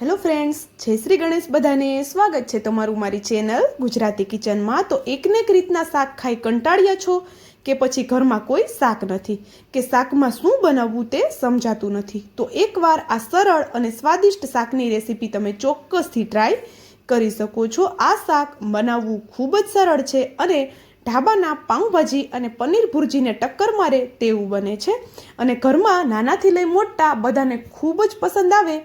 Hello friends જય શ્રી ગણેશ બધાને સ્વાગત છે તમારું મારી ચેનલ ગુજરાતી કિચનમાં. તો એકને એક રીતના શાક ખાઈ કંટાળ્યા છો કે પછી ઘરમાં કોઈ શાક નથી? કે શાકમાં શું બનાવવું તે સમજાતું નથી? તો એકવાર આ સરળ અને સ્વાદિષ્ટ શાકની રેસીપી તમે ચોક્કસથી ટ્રાય કરી શકો છો. આ શાક બનાવવું ખૂબ જ સરળ છે અને ઢાબાના પાઉંભાજી અને પનીર ભુરજીને ટક્કર મારે તેવું બને છે. અને ઘરમાં નાનાથી લઈ મોટા બધાને ખૂબ જ પસંદ આવે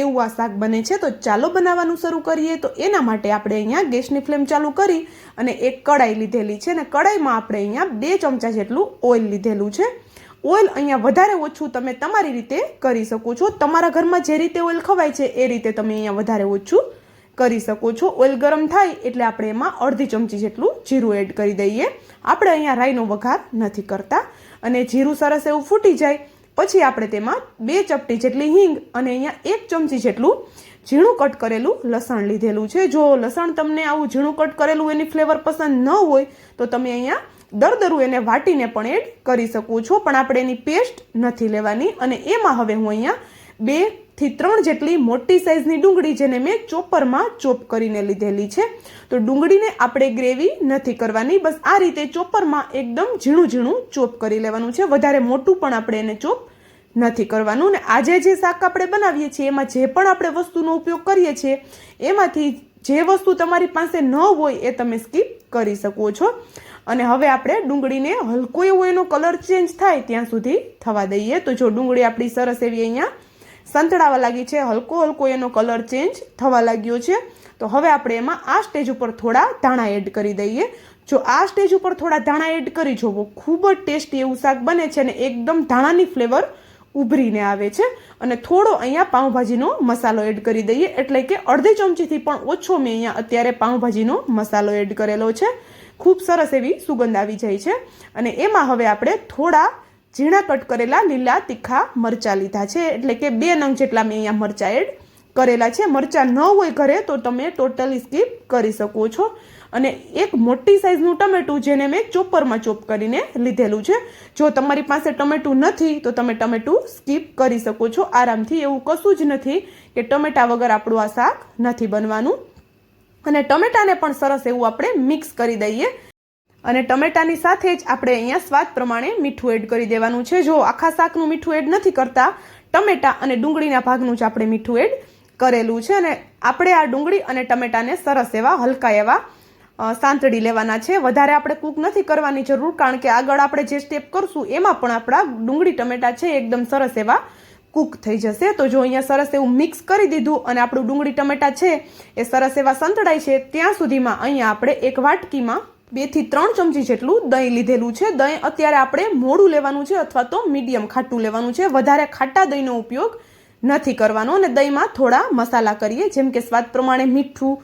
એવું આ શાક બને છે, તો ચાલો બનાવવાનું શરૂ કરીએ. તો એના માટે આપણે અહીંયા ગેસની ફ્લેમ ચાલુ કરી અને એક કડાઈ લીધેલી છે અને કડાઈમાં આપણે અહીંયા બે ચમચા જેટલું ઓઇલ લીધેલું છે. ઓઇલ અહીંયા વધારે ઓછું તમે તમારી રીતે કરી શકો છો. તમારા ઘરમાં જે રીતે ઓઇલ ખવાય છે, એ રીતે તમે અહીંયા વધારે ઓછું કરી શકો છો. ઓઇલ ગરમ થાય એટલે આપણે એમાં અડધી ચમચી જેટલું જીરું એડ કરી દઈએ. આપણે અહીંયા રાઈનો વઘાર નથી કરતા અને જીરું સરસ એવું ફૂટી જાય પછી આપણે તેમાં બે ચપટી જેટલી હિંગ અને અહીંયા એક ચમચી જેટલું ઝીણું કટ કરેલું લસણ લીધેલું છે. જો લસણ તમને આવું ઝીણું કટ કરેલું એની ફ્લેવર પસંદ ન હોય, તો તમે અહીંયા દરદરું એને વાટીને પણ એડ કરી શકો છો. પણ આપણે એની પેસ્ટ નથી લેવાની અને એમાં હવે હું અહીંયા બે થી ત્રણ જેટલી મોટી સાઇઝની ડુંગળી જેને મેં ચોપરમાં ચોપ કરીને લીધેલી છે. તો ડુંગળીને આપણે ગ્રેવી નથી કરવાની, બસ આ રીતે ચોપરમાં એકદમ ઝીણું ઝીણું ચોપ કરી લેવાનું છે. વધારે મોટું પણ આપણે એને ચોપ નથી કરવાનું. ને આજે જે શાક આપણે બનાવીએ છીએ, એમાં જે પણ આપણે વસ્તુનો ઉપયોગ કરીએ છીએ, એમાંથી જે વસ્તુ તમારી પાસે ન હોય એ તમે સ્કીપ કરી શકો છો. અને હવે આપણે ડુંગળીને હલકો એવો એનો કલર ચેન્જ થાય ત્યાં સુધી થવા દઈએ. તો જો ડુંગળી આપણી સરસ એવી અહીંયા સંતળાવા લાગી છે. હલકો હલકો એનો કલર ચેન્જ થવા લાગ્યો છે. તો હવે આપણે એમાં આ સ્ટેજ ઉપર થોડા ધાણા એડ કરી દઈએ. જો આ સ્ટેજ ઉપર થોડા ધાણા એડ કરી જોવો, ખૂબ જ ટેસ્ટી એવું શાક બને છે અને એકદમ ધાણાની ફ્લેવર ઉભરીને આવે છે. અને થોડો અહીંયા પાઉંભાજીનો મસાલો એડ કરી દઈએ. એટલે કે અડધી ચમચીથી પણ ઓછો મેં અહીંયા અત્યારે પાઉંભાજીનો મસાલો એડ કરેલો છે. ખૂબ સરસ એવી સુગંધ આવી જાય છે. અને એમાં હવે આપણે થોડા ઝીણા કટ કરેલા લીલા તીખા મરચાં લીધા છે. એટલે કે બે નંગ જેટલા મેં અહીંયા મરચાં એડ કરેલા છે. મરચાં ન હોય ઘરે તો તમે ટોટલી સ્કીપ કરી શકો છો. અને એક મોટી સાઇઝનું ટમેટું જેને મેં ચોપરમાં ચોપ કરીને લીધેલું છે. જો તમારી પાસે ટમેટું નથી તો તમે ટમેટું સ્કીપ કરી શકો છો. આરામથી એવું કશું જ નથી કે ટમેટા વગર આપણું આ શાક નથી બનવાનું. અને ટમેટાને પણ સરસ એવું આપણે મિક્સ કરી દઈએ. અને ટમેટાની સાથે જ આપણે અહીંયા સ્વાદ પ્રમાણે મીઠું એડ કરી દેવાનું છે. જો આખા શાકનું મીઠું એડ નથી કરતા, ટમેટા અને ડુંગળીના ભાગનું જ આપણે મીઠું એડ કરેલું છે. અને આપણે આ ડુંગળી અને ટમેટાને સરસ એવા હલકા એવા સાંતળી લેવાના છે. વધારે આપણે કૂક નથી કરવાની જરૂર, કારણ કે આગળ આપણે જે સ્ટેપ કરશું એમાં પણ આપણા ડુંગળી, ટમેટા છે એકદમ સરસ એવા કૂક થઈ જશે. તો જો અહીંયા સરસ એવું મિક્સ કરી દીધું અને આપણું ડુંગળી, ટમેટા છે એ સરસ એવા સંતળાય છે, ત્યાં સુધીમાં અહીંયા આપણે એક વાટકીમાં બેથી ત્રણ ચમચી જેટલું દહીં લીધેલું છે. દહીં અત્યારે આપણે મોડું લેવાનું છે અથવા તો મીડિયમ ખાટું લેવાનું છે. વધારે ખાટા દહીંનો ઉપયોગ નથી કરવાનો અને દહીંમાં થોડા મસાલા કરીએ. જેમ કે સ્વાદ પ્રમાણે મીઠું,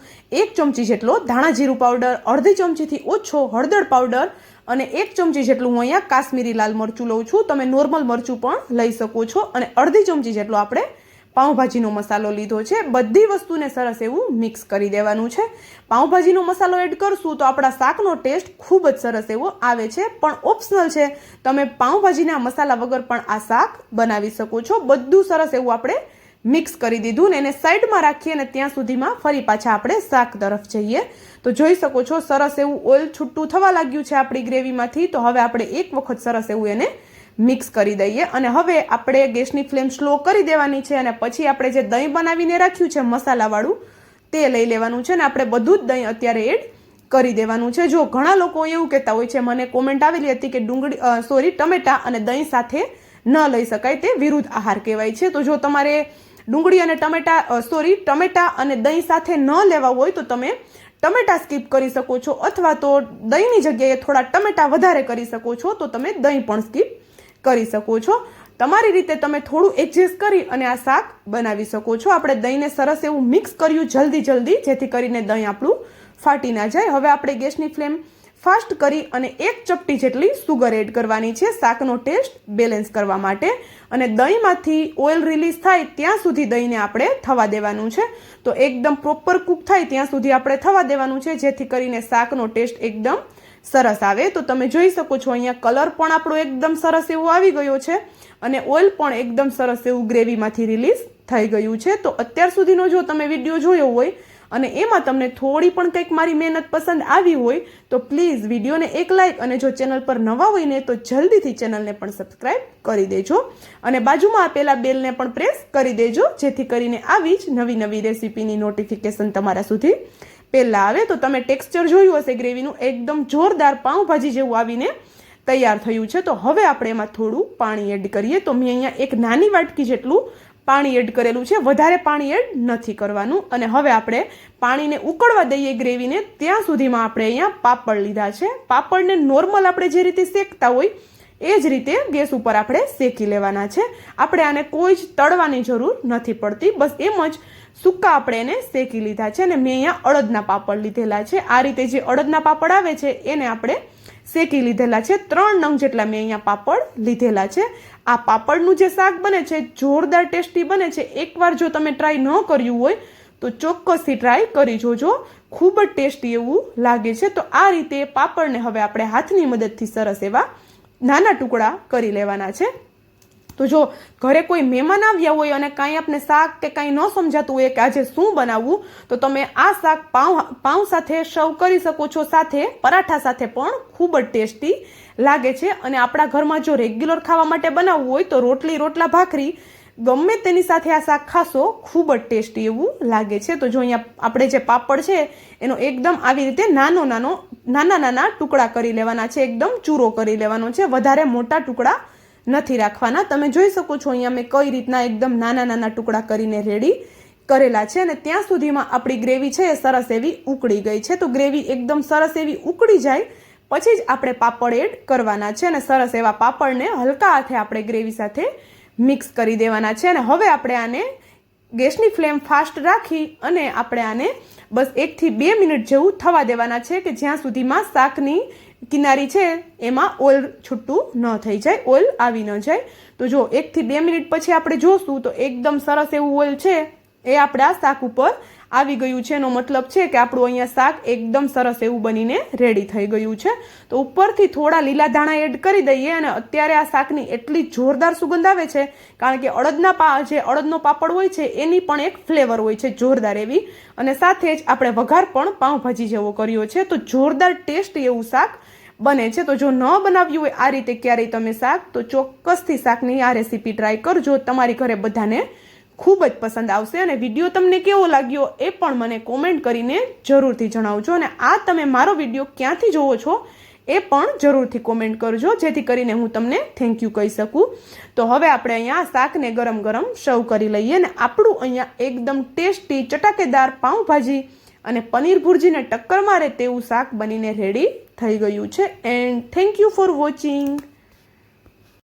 એક ચમચી જેટલો ધાણા જીરું પાવડર, અડધી ચમચીથી ઓછો હળદર પાવડર અને એક ચમચી જેટલું હું અહીંયા કાશ્મીરી લાલ મરચું લઉં છું. તમે નોર્મલ મરચું પણ લઈ શકો છો અને અડધી ચમચી જેટલો આપણે પાઉંભાજીનો મસાલો લીધો છે. બધી વસ્તુને સરસ એવું મિક્સ કરી દેવાનું છે. પાઉંભાજીનો મસાલો એડ કરશું તો આપણા શાકનો ટેસ્ટ ખૂબ જ સરસ એવો આવે છે. પણ ઓપ્શનલ છે, તમે પાઉંભાજીના મસાલા વગર પણ આ શાક બનાવી શકો છો. બધું સરસ એવું આપણે મિક્સ કરી દીધું ને એને સાઈડમાં રાખીએ અને ત્યાં સુધીમાં ફરી પાછા આપણે શાક તરફ જઈએ. તો જોઈ શકો છો, સરસ એવું ઓઇલ છૂટું થવા લાગ્યું છે આપણી ગ્રેવીમાંથી. તો હવે આપણે એક વખત સરસ એવું એને મિક્સ કરી દઈએ અને હવે આપણે ગેસની ફ્લેમ સ્લો કરી દેવાની છે અને પછી આપણે જે દહીં બનાવીને રાખ્યું છે મસાલાવાળું, તે લઈ લેવાનું છે અને આપણે બધું જ દહીં અત્યારે એડ કરી દેવાનું છે. જો ઘણા લોકો એવું કહેતા હોય છે, મને કોમેન્ટ આવેલી હતી કે ડુંગળી સોરી ટમેટા અને દહીં સાથે ન લઈ શકાય તે વિરુદ્ધ આહાર કહેવાય છે. તો જો તમારે ડુંગળી અને ટમેટા સોરી ટમેટા અને દહીં સાથે ન લેવા હોય તો તમે ટમેટા સ્કીપ કરી શકો છો અથવા તો દહીંની જગ્યાએ થોડા ટમેટા વધારે કરી શકો છો તો તમે દહીં પણ સ્કીપ કરી શકો છો. તમારી રીતે તમે થોડું એડજસ્ટ કરી અને આ શાક બનાવી શકો છો. આપણે દહીંને સરસ એવું મિક્સ કર્યું જલ્દી જલ્દી, જેથી કરીને દહીં આપણું ફાટી ના જાય. હવે આપણે ગેસની ફ્લેમ ફાસ્ટ કરી અને એક ચપટી જેટલી સુગર એડ કરવાની છે. શાકનો ટેસ્ટ બેલેન્સ કરવા માટે. અને દહીંમાંથી ઓઇલ રિલીઝ થાય ત્યાં સુધી દહીંને આપણે થવા દેવાનું છે. તો એકદમ પ્રોપર કૂક થાય ત્યાં સુધી આપણે થવા દેવાનું છે, જેથી કરીને શાકનો ટેસ્ટ એકદમ સરસ આવે. તો તમે જોઈ શકો છો અહીંયા કલર પણ આપણો એકદમ સરસ એવો આવી ગયો છે અને ઓઇલ પણ એકદમ સરસ એવું ગ્રેવીમાંથી રિલીઝ થઈ ગયું છે. તો અત્યાર સુધીનો જો તમે વીડિયો જોયો હોય અને એમાં તમને થોડી પણ કંઈક મારી મહેનત પસંદ આવી હોય, તો પ્લીઝ વિડીયોને એક લાઇક અને જો ચેનલ પર નવા હોય ને, તો જલ્દીથી ચેનલને પણ સબસ્ક્રાઇબ કરી દેજો. અને બાજુમાં આપેલા બેલને પણ પ્રેસ કરી દેજો, જેથી કરીને આવી જ નવી નવી રેસીપીની નોટિફિકેશન તમારા સુધી પહેલાં આવે તો તમે ટેક્સચર જોયું હશે ગ્રેવીનું એકદમ જોરદાર પાઉંભાજી જેવું આવીને તૈયાર થયું છે. તો હવે આપણે એમાં થોડું પાણી એડ કરીએ. તો મેં અહીંયા એક નાની વાટકી જેટલું પાણી એડ કરેલું છે. વધારે પાણી એડ નથી કરવાનું. અને હવે આપણે પાણીને ઉકળવા દઈએ ગ્રેવીને ત્યાં સુધીમાં આપણે અહીંયા પાપડ લીધા છે. પાપડને નોર્મલ આપણે જે રીતે શેકતા હોય એ જ રીતે ગેસ ઉપર આપણે શેકી લેવાના છે. આપણે આને કોઈ જ તળવાની જરૂર નથી પડતી. બસ એમ જ સૂકા આપણે એને શેકી લીધા છે અને મેં અહીંયા અડદના પાપડ લીધેલા છે. આ રીતે જે અડદના પાપડ આવે છે, એને આપણે શેકી લીધેલા છે. ત્રણ નંગ જેટલા મેં અહીંયા પાપડ લીધેલા છે. આ પાપડનું જે શાક બને છે, જોરદાર ટેસ્ટી બને છે. એકવાર જો તમે ટ્રાય ન કર્યું હોય, તો ચોક્કસથી ટ્રાય કરી જોજો. ખૂબ જ ટેસ્ટી એવું લાગે છે. તો આ રીતે પાપડને હવે આપણે હાથની મદદથી સરસ એવા નાના ટુકડા કરી લેવાના છે. તો જો ઘરે કોઈ મહેમાન આવ્યા હોય અને કાંઈ આપણે શાક કે કાંઈ ન સમજાતું હોય કે આજે શું બનાવવું, તો તમે આ શાક પાઉં પાઉં સાથે સર્વ કરી શકો છો. સાથે પરાઠા સાથે પણ ખૂબ જ ટેસ્ટી લાગે છે. અને આપણા ઘરમાં જો રેગ્યુલર ખાવા માટે બનાવવું હોય તો રોટલી, રોટલા, ભાખરી ગમે તેની સાથે આ શાક ખાશો, ખૂબ જ ટેસ્ટી એવું લાગે છે. તો જો અહીંયા આપણે જે પાપડ છે, એનો એકદમ આવી રીતે નાનો નાનો, નાના નાના ટુકડા કરી લેવાના છે. એકદમ ચૂરો કરી લેવાનો છે. વધારે મોટા ટુકડા નથી રાખવાના. તમે જોઈ શકો છો અહીંયા મેં કઈ રીતના એકદમ નાના નાના ટુકડા કરીને રેડી કરેલા છે અને ત્યાં સુધીમાં આપણી ગ્રેવી છે એ સરસ એવી ઉકળી ગઈ છે. તો ગ્રેવી એકદમ સરસ એવી ઉકળી જાય, પછી જ આપણે પાપડ એડ કરવાના છે અને સરસ એવા પાપડને હલકા હાથે આપણે ગ્રેવી સાથે મિક્સ કરી દેવાના છે અને હવે આપણે આને ગેસની ફ્લેમ ફાસ્ટ રાખી અને આપણે આને બસ એકથી બે મિનિટ જેવું થવા દેવાના છે કે જ્યાં સુધીમાં શાકની કિનારી છે એમાં ઓઇલ છૂટું ન થઈ જાય ઓઇલ આવી ન જાય. તો જો એકથી બે મિનિટ પછી આપણે જોશું તો એકદમ સરસ એવું ઓઇલ છે એ આપણા શાક ઉપર આવી ગયું છે. એનો મતલબ છે કે આપણું અહીંયા શાક એકદમ સરસ એવું બનીને રેડી થઈ ગયું છે. તો ઉપરથી થોડા લીલા ધાણા એડ કરી દઈએ અને અત્યારે આ શાકની એટલી જોરદાર સુગંધ આવે છે કારણ કે અડદના પા, જે અડદનો પાપડ હોય છે, એની પણ એક ફ્લેવર હોય છે જોરદાર એવી. અને સાથે જ આપણે વઘાર પણ પાઉંભાજી જેવો કર્યો છે. તો જોરદાર ટેસ્ટ એવું શાક બને છે. તો જો ન બનાવ્યું હોય, આ રીતે ક્યારેય તમે શાક, તો ચોક્કસથી શાકની આ રેસીપી ટ્રાય કરજો. તમારી ઘરે બધાને ખૂબ જ પસંદ આવશે અને વીડિયો તમને કેવો લાગ્યો એ પણ મને કોમેન્ટ કરીને જરૂરથી જણાવજો અને આ તમે મારો વીડિયો ક્યાંથી જોવો છો એ પણ જરૂરથી કોમેન્ટ કરજો, જેથી કરીને હું તમને થેન્ક યુ કહી શકું. તો હવે આપણે અહીંયા શાકને ગરમ ગરમ સર્વ કરી લઈએ અને આપણું અહીંયા એકદમ ટેસ્ટી ચટાકેદાર પાઉંભાજી અને પનીર ભુરજીને ટક્કર મારે તેવું શાક બનીને રેડી થઈ ગયું છે. And thank you for watching